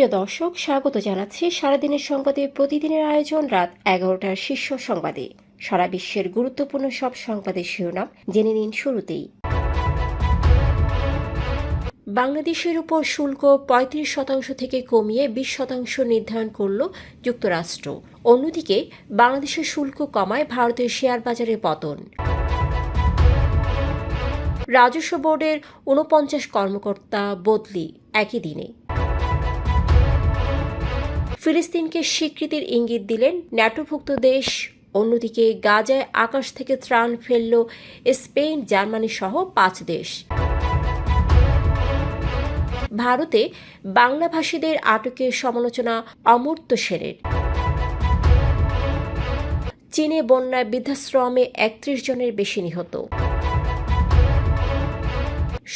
প্রিয় দর্শক, স্বাগত জানাচ্ছি সারাদিনের সংবাদে। প্রতিদিনের আয়োজন রাত এগারোটার শীর্ষ সংবাদে। সারা বিশ্বের গুরুত্বপূর্ণ সব সংবাদের শিরোনাম জেনে নিন শুরুতেই। বাংলাদেশের উপর শুল্ক পঁয়ত্রিশ শতাংশ থেকে কমিয়ে বিশ শতাংশ নির্ধারণ করল যুক্তরাষ্ট্র। অন্যদিকে, বাংলাদেশের শুল্ক কমায় ভারতের শেয়ার বাজারে পতন। রাজস্ব বোর্ডের ঊনপঞ্চাশ কর্মকর্তা বদলি একই দিনে। ফিলিস্তিনকে স্বীকৃতির ইঙ্গিত দিলেন ন্যাটোভুক্ত দেশ। অন্যদিকে গাজায় আকাশ থেকে ত্রাণ ফেলল স্পেন, জার্মানি সহ পাঁচ দেশ। ভারতে বাংলাভাষীদের আটকের সমালোচনা অমূর্ত সেনের। চীনে বন্যায় বৃদ্ধাশ্রমে একত্রিশ জনের বেশি নিহত।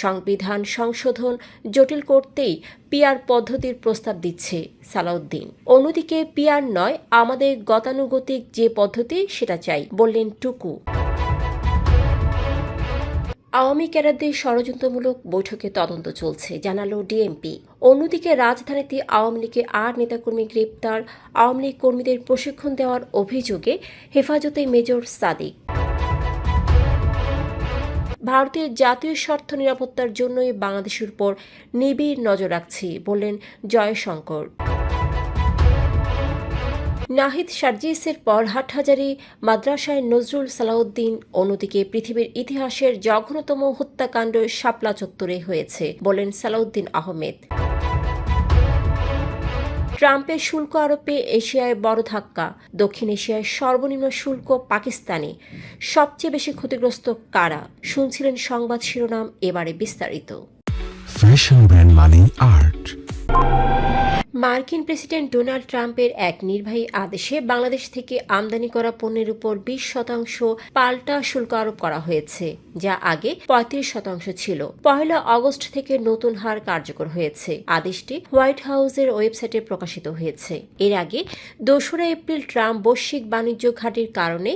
সংবিধান সংশোধন জটিল করতেই পিয়ার পদ্ধতির প্রস্তাব দিচ্ছে সালাউদ্দিন। অন্যদিকে পিয়ার নয়, আমাদের গতানুগতিক যে পদ্ধতি, সেটা চাই, বললেন টুকু। আওয়ামী ক্যাডারদের ষড়যন্ত্রমূলক বৈঠকে তদন্ত চলছে, জানালো ডিএমপি। অন্যদিকে রাজধানীতে আওয়ামী লীগের আট নেতাকর্মী গ্রেপ্তার, আওয়ামী লীগ কর্মীদের প্রশিক্ষণ দেওয়ার অভিযোগে হেফাজতে মেজর সাদিক। ভারতের জাতীয় স্বার্থ নিরাপত্তার জন্যই বাংলাদেশের উপর নিবিড় নজর রাখছি, বললেন জয়শঙ্কর। নাহিদ সার্জিসের পর হাটহাজারি মাদ্রাসায় নজরুল সালাউদ্দিন অন্যদিকে পৃথিবীর ইতিহাসের জঘন্যতম হত্যাকাণ্ড শাপলা চত্বরে হয়েছে, বলেন সালাউদ্দিন আহমেদ। ট্রাম্পের শুল্ক আরোপে এশিয়ায় বড় ধাক্কা। দক্ষিণ এশিয়ায় সর্বনিম্ন শুল্ক পাকিস্তানে। সবচেয়ে বেশি ক্ষতিগ্রস্ত কারা? শুনছিলেন সংবাদ শিরোনাম, এবারে বিস্তারিত। ফ্যাশন ব্র্যান্ড মানে আর্ট মার্কিন প্রেসিডেন্ট ডোনাল্ড ট্রাম্পের এক নির্বাহী আদেশে বাংলাদেশ থেকে আমদানি করা পণ্যের উপর বিশ শতাংশ পাল্টা শুল্ক আরোপ করা হয়েছে, যা আগে পঁয়ত্রিশ শতাংশ ছিল। পয়লা অগস্ট থেকে নতুন হার কার্যকর হয়েছে। আদেশটি হোয়াইট হাউসের ওয়েবসাইটে প্রকাশিত হয়েছে। এর আগে দোসরা এপ্রিল ট্রাম্প বৈশ্বিক বাণিজ্য ঘাটির কারণে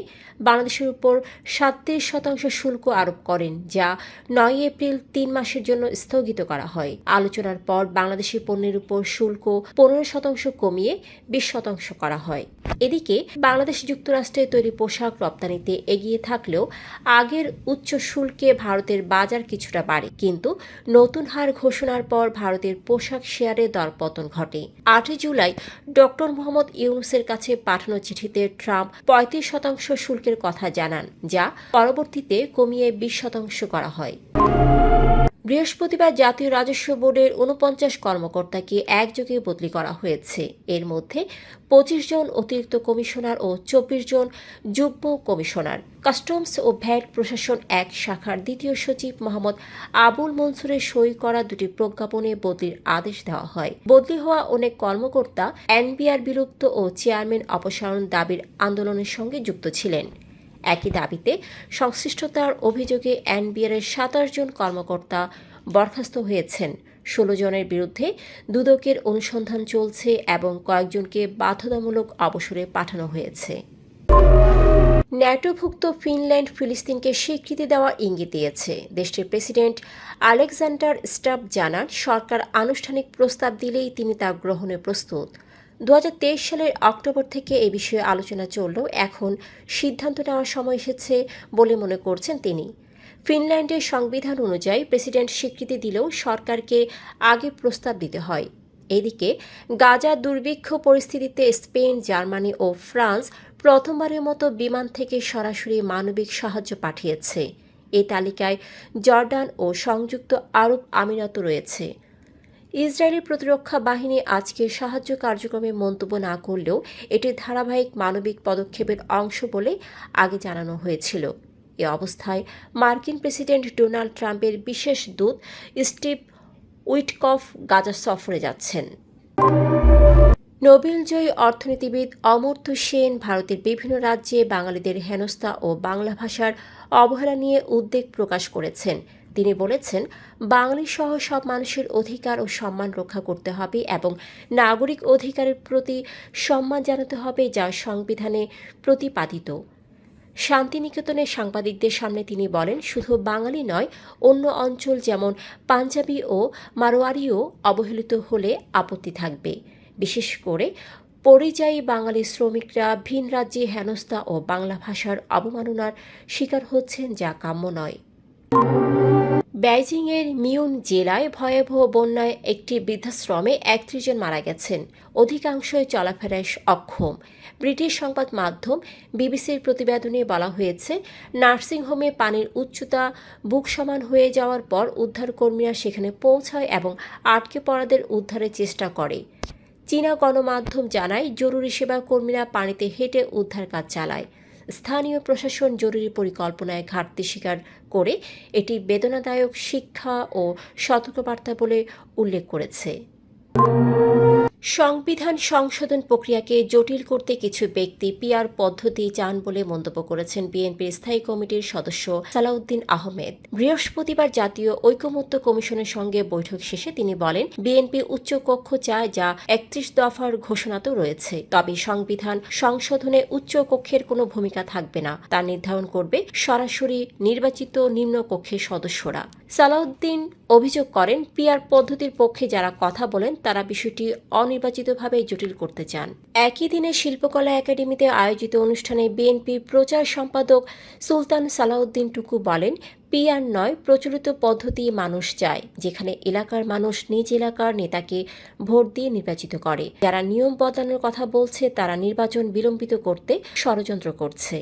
বাংলাদেশের উপর সাতত্রিশ শতাংশ শুল্ক আরোপ করেন, যা নয় এপ্রিল তিন মাসের জন্য স্থগিত করা হয়। আলোচনার পর বাংলাদেশি পণ্যের উপর শুল্ক পনেরো শতাংশ কমিয়ে বিশ শতাংশ করা হয়। এদিকে বাংলাদেশ যুক্তরাষ্ট্রে তৈরি পোশাক রপ্তানিতে এগিয়ে থাকলেও আগের উচ্চ শুল্কে ভারতের বাজার কিছুটা বাড়ে। কিন্তু নতুন হার ঘোষণার পর ভারতের পোশাক শেয়ারে দরপতন ঘটে। আটই জুলাই ডক্টর মোহাম্মদ ইউনুসের কাছে পাঠানো চিঠিতে ট্রাম্প পঁয়ত্রিশ শতাংশ শুল্কের কথা জানান, যা পরবর্তীতে কমিয়ে বিশ শতাংশ করা হয়। বৃহস্পতিবার জাতীয় রাজস্ব বোর্ডের উনপঞ্চাশ কর্মকর্তাকে একযোগে বদলি করা হয়েছে। এর মধ্যে পঁচিশ জন অতিরিক্ত কমিশনার ও চব্বিশ জন যুগ্ম কমিশনার। কাস্টমস ও ভ্যাট প্রশাসন এক শাখার দ্বিতীয় সচিব মোহাম্মদ আবুল মনসুরের সই করা দুটি প্রজ্ঞাপনে বদলির আদেশ দেওয়া হয়। বদলি হওয়া অনেক কর্মকর্তা, এনবিআর বিলুপ্ত ও চেয়ারম্যান অপসারণ দাবির আন্দোলনের সঙ্গে যুক্ত ছিলেন। একই দাবিতে সংশ্লিষ্টতার অভিযোগে এনবিআরের সাতাশ জন কর্মকর্তা বরখাস্ত হয়েছেন। ষোলো জনের বিরুদ্ধে দুদকের অনুসন্ধান চলছে এবং কয়েকজনকে বাধ্যতামূলক অবসরে পাঠানো হয়েছে। ন্যাটোভুক্ত ফিনল্যান্ড ফিলিস্তিনকে স্বীকৃতি দেওয়ার ইঙ্গিত দিয়েছে। দেশটির প্রেসিডেন্ট আলেকজান্ডার স্টাব জানান, সরকার আনুষ্ঠানিক প্রস্তাব দিলেই তিনি তা গ্রহণে প্রস্তুত। দু হাজার তেইশ সালের অক্টোবর থেকে এ বিষয়ে আলোচনা চললেও এখন সিদ্ধান্ত নেওয়ার সময় এসেছে বলে মনে করছেন তিনি। ফিনল্যান্ডের সংবিধান অনুযায়ী প্রেসিডেন্ট স্বীকৃতি দিলেও সরকারকে আগে প্রস্তাব দিতে হয়। এদিকে গাজা দুর্ভিক্ষ পরিস্থিতিতে স্পেন, জার্মানি ও ফ্রান্স প্রথমবারের মতো বিমান থেকে সরাসরি মানবিক সাহায্য পাঠিয়েছে। এ তালিকায় জর্ডান ও সংযুক্ত আরব আমিরাত রয়েছে। ইসরায়েলি প্রতিরক্ষা বাহিনী আজকে সাহায্য কার্যক্রমে মন্তব্য না করলেও এটি ধারাবাহিক মানবিক পদক্ষেপের অংশ বলে আগে জানানো হয়েছিল। এ অবস্থায় মার্কিন প্রেসিডেন্ট ডোনাল্ড ট্রাম্পের বিশেষ দূত স্টিভ উইটকফ গাজা সফরে যাচ্ছেন। নোবেলজয়ী অর্থনীতিবিদ অমর্ত্য সেন ভারতের বিভিন্ন রাজ্যে বাঙালিদের হেনস্থা ও বাংলা ভাষার অবহেলা নিয়ে উদ্বেগ প্রকাশ করেছেন। তিনি বলেছেন, বাঙালি সহ সব মানুষের অধিকার ও সম্মান রক্ষা করতে হবে এবং নাগরিক অধিকারের প্রতি সম্মান জানাতে হবে যা সংবিধানে প্রতিপাদিত। শান্তিনিকেতনে সাংবাদিকদের সামনে তিনি বলেন, শুধু বাঙালি নয়, অন্য অঞ্চল যেমন পাঞ্জাবি ও মারোয়ারিও অবহেলিত হলে আপত্তি থাকবে। বিশেষ করে পরিযায়ী বাঙালি শ্রমিকরা ভিন রাজ্যে হেনস্থা ও বাংলা ভাষার অবমাননার শিকার হচ্ছেন যা কাম্য নয়। বেইজিংয়ের মিউন জেলায় ভয়াবহ বন্যায় একটি বৃদ্ধাশ্রমে একত্রিশ জন মারা গেছেন। অধিকাংশই চলাফেরায় অক্ষম। ব্রিটিশ সংবাদ মাধ্যম বিবিসির প্রতিবেদনে বলা হয়েছে নার্সিংহোমে পানির উচ্চতা বুক সমান হয়ে যাওয়ার পর উদ্ধারকর্মীরা সেখানে পৌঁছায় এবং আটকে পড়াদের উদ্ধারের চেষ্টা করে। চীনা গণমাধ্যম জানায়, জরুরি সেবা কর্মীরা পানিতে হেঁটে উদ্ধার কাজ চালায়। স্থানীয় প্রশাসন জরুরি পরিকল্পনায় ঘাটতি স্বীকার করে এটি বেদনাদায়ক শিক্ষা ও সতর্কবার্তা বলে উল্লেখ করেছে। সংবিধান সংশোধন প্রক্রিয়াকে জটিল করতে কিছু ব্যক্তি পিয়ার পদ্ধতি চান বলে মন্তব্য করেছেন বিএনপির স্থায়ী কমিটির সদস্য সালাউদ্দিন আহমেদ। বৃহস্পতিবার জাতীয় ঐকমত্য কমিশনের সঙ্গে বৈঠক শেষে তিনি বলেন, বিএনপি উচ্চ কক্ষ চায় যা একত্রিশ দফার ঘোষণাতেও রয়েছে। তবে সংবিধান সংশোধনে উচ্চ কক্ষের কোনো ভূমিকা থাকবে না। তা নির্ধারণ করবে সরাসরি নির্বাচিত নিম্ন কক্ষের সদস্যরা। সালাউদ্দিন অভিযোগ করেন পিয়ার পদ্ধতির পক্ষে যারা কথা বলেন, তারা বিষয়টি অনির্বাচিতভাবে জটিল করতে চান। একই দিনে শিল্পকলা একাডেমিতে আয়োজিত অনুষ্ঠানে বিএনপির প্রচার সম্পাদক সুলতান সালাউদ্দিন টুকু বলেন, পিআর নয়, প্রচলিত পদ্ধতি মানুষ চায়, যেখানে এলাকার মানুষ নিজ এলাকার নেতাকে ভোট দিয়ে নির্বাচিত করে। যারা নিয়ম বদলানোর কথা বলছে, তারা নির্বাচন বিলম্বিত করতে ষড়যন্ত্র করছে।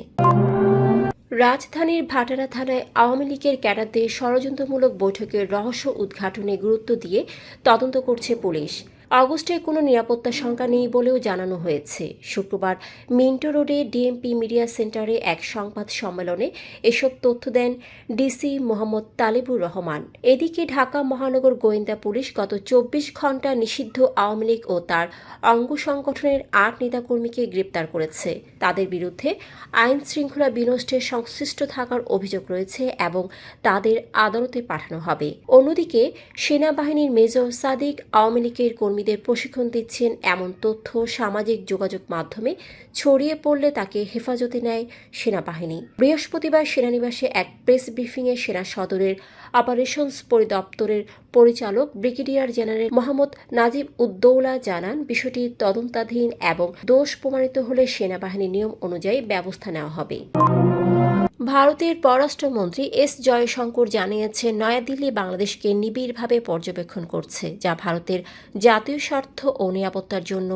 রাজধানীর ভাটারা থানায় আওয়ামী লীগের ক্যাডারদের ষড়যন্ত্রমূলক বৈঠকের রহস্য উদ্ঘাটনে গুরুত্ব দিয়ে তদন্ত করছে পুলিশ। অগস্টে কোনো নিরাপত্তা শঙ্কা নেই বলেও জানানো হয়েছে। শুক্রবার মিন্টো রোডে ডিএমপি মিডিয়া সেন্টারে এক সংবাদ সম্মেলনে এসব তথ্য দেন ডিসি মোহাম্মদ তালিবুর রহমান। এদিকে ঢাকা মহানগর গোয়েন্দা পুলিশ গত চব্বিশ ঘণ্টা নিষিদ্ধ আওয়ামী লীগ ও তার অঙ্গ সংগঠনের আট নেতাকর্মীকে গ্রেপ্তার করেছে। তাদের বিরুদ্ধে আইন শৃঙ্খলা বিনষ্টের সংশ্লিষ্ট থাকার অভিযোগ রয়েছে এবং তাদের আদালতে পাঠানো হবে। অন্যদিকে সেনাবাহিনীর মেজর সাদিক আওয়ামী লীগের কর্মীদের প্রশিক্ষণ দিচ্ছেন এমন তথ্য সামাজিক যোগাযোগ মাধ্যমে ছড়িয়ে পড়লে তাকে হেফাজতে নেয় সেনাবাহিনী। বৃহস্পতিবার সেনানিবাসে এক প্রেস ব্রিফিংয়ে সেনা সদরের অপারেশনস পরিদপ্তরের পরিচালক ব্রিগেডিয়ার জেনারেল মোহাম্মদ নাজিব উদ্দৌলা জানান, বিষয়টি তদন্তাধীন এবং দোষ প্রমাণিত হলে সেনাবাহিনীর নিয়ম অনুযায়ী ব্যবস্থা নেওয়া হবে। ভারতের পররাষ্ট্রমন্ত্রী এস জয়শঙ্কর জানিয়েছেন, নয়াদিল্লি বাংলাদেশকে নিবিড়ভাবে পর্যবেক্ষণ করছে, যা ভারতের জাতীয় স্বার্থ ও নিরাপত্তার জন্য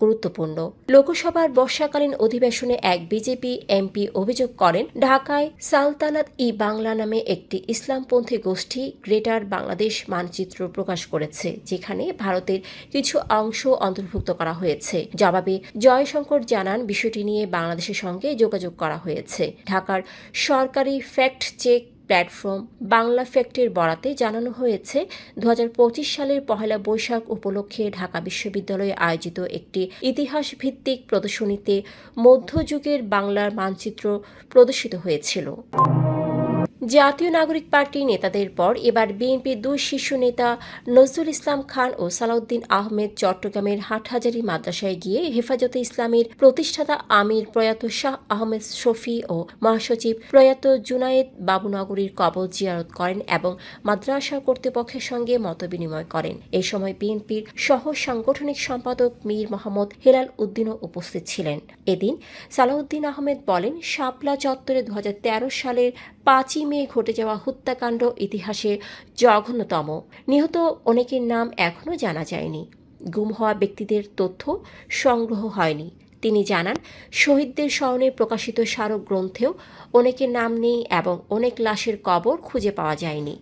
গুরুত্বপূর্ণ। লোকসভার বর্ষাকালীন অধিবেশনে এক বিজেপি এমপি অভিযোগ করেন, ঢাকায় সালতানাত ই বাংলা নামে একটি ইসলামপন্থী গোষ্ঠী গ্রেটার বাংলাদেশ মানচিত্র প্রকাশ করেছে, যেখানে ভারতের কিছু অংশ অন্তর্ভুক্ত করা হয়েছে। জবাবে জয়শঙ্কর জানান, বিষয়টি নিয়ে বাংলাদেশের সঙ্গে যোগাযোগ করা হয়েছে। ঢাকার সরকারি ফ্যাক্ট চেক প্ল্যাটফর্ম বাংলা ফ্যাক্টের বরাতে জানানো হয়েছে দু হাজার পঁচিশ সালের পহেলা বৈশাখ উপলক্ষে ঢাকা বিশ্ববিদ্যালয়ে আয়োজিত একটি ইতিহাস ভিত্তিক প্রদর্শনীতে মধ্যযুগের বাংলার মানচিত্র প্রদর্শিত হয়েছিল। জাতীয় নাগরিক পার্টি নেতাদের পর এবার বিএনপির দুই শীর্ষ নেতা নজরুল ইসলাম খান ও সালাউদ্দিন আহমেদ চট্টগ্রামের হাটহাজারী মাদ্রাসায় গিয়ে হেফাজতে ইসলামের প্রতিষ্ঠাতা আমির প্রয়াত শাহ আহমেদ শফি ও মহাসচিব প্রয়াত জুনায়েদ বাবুনগরীর কবর জিয়ারত করেন এবং মাদ্রাসা কর্তৃপক্ষের সঙ্গে মতবিনিময় করেন। এই সময় বিএনপির সহ সাংগঠনিক সম্পাদক মীর মোহাম্মদ হেলাল উদ্দিনও উপস্থিত ছিলেন। এদিন সালাউদ্দিন আহমেদ বলেন, শাপলা চত্বরে দু হাজার তেরো সালের পাঁচই মে ঘটে যাওয়া হত্যাকাণ্ড ইতিহাসে জঘন্যতম। নিহত অনেকের নাম এখনও জানা যায়নি। গুম হওয়া ব্যক্তিদের তথ্য সংগ্রহ হয়নি। তিনি জানান, শহীদদের স্মরণে প্রকাশিত স্মারক গ্রন্থেও অনেকের নাম নেই এবং অনেক লাশের কবর খুঁজে পাওয়া যায়নি।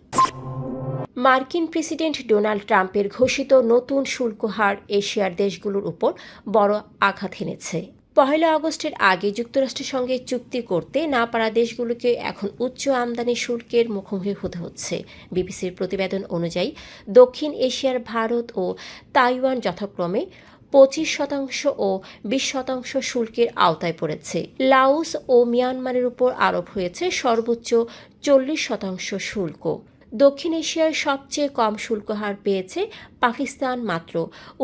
মার্কিন প্রেসিডেন্ট ডোনাল্ড ট্রাম্পের ঘোষিত নতুন শুল্ক হার এশিয়ার দেশগুলোর উপর বড় আঘাত এনেছে। পহেলা আগস্টের আগে যুক্তরাষ্ট্রের সঙ্গে চুক্তি করতে না পারা দেশগুলোকে এখন উচ্চ আমদানি শুল্কের মুখোমুখি হতে হচ্ছে। বিবিসির প্রতিবেদন অনুযায়ী, দক্ষিণ এশিয়ার ভারত ও তাইওয়ান যথাক্রমে পঁচিশ শতাংশ ও বিশ শতাংশ শুল্কের আওতায় পড়েছে। লাওস ও মিয়ানমারের উপর আরোপ হয়েছে সর্বোচ্চ চল্লিশ শতাংশ শুল্ক। দক্ষিণ এশিয়ার সবচেয়ে কম শুল্ক হার পেয়েছে পাকিস্তান মাত্র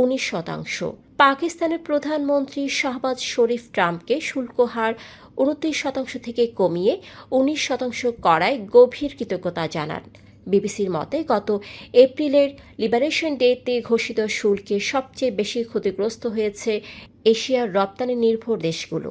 উনিশ শতাংশ। পাকিস্তানের প্রধানমন্ত্রী শাহবাজ শরীফ ট্রাম্পকে শুল্ক হার উনত্রিশ শতাংশ থেকে কমিয়ে উনিশ শতাংশ করায় গভীর কৃতজ্ঞতা জানান। বিবিসির মতে, গত এপ্রিলের লিবারেশন ডেতে ঘোষিত শুল্কে সবচেয়ে বেশি ক্ষতিগ্রস্ত হয়েছে এশিয়ার রপ্তানি নির্ভর দেশগুলো।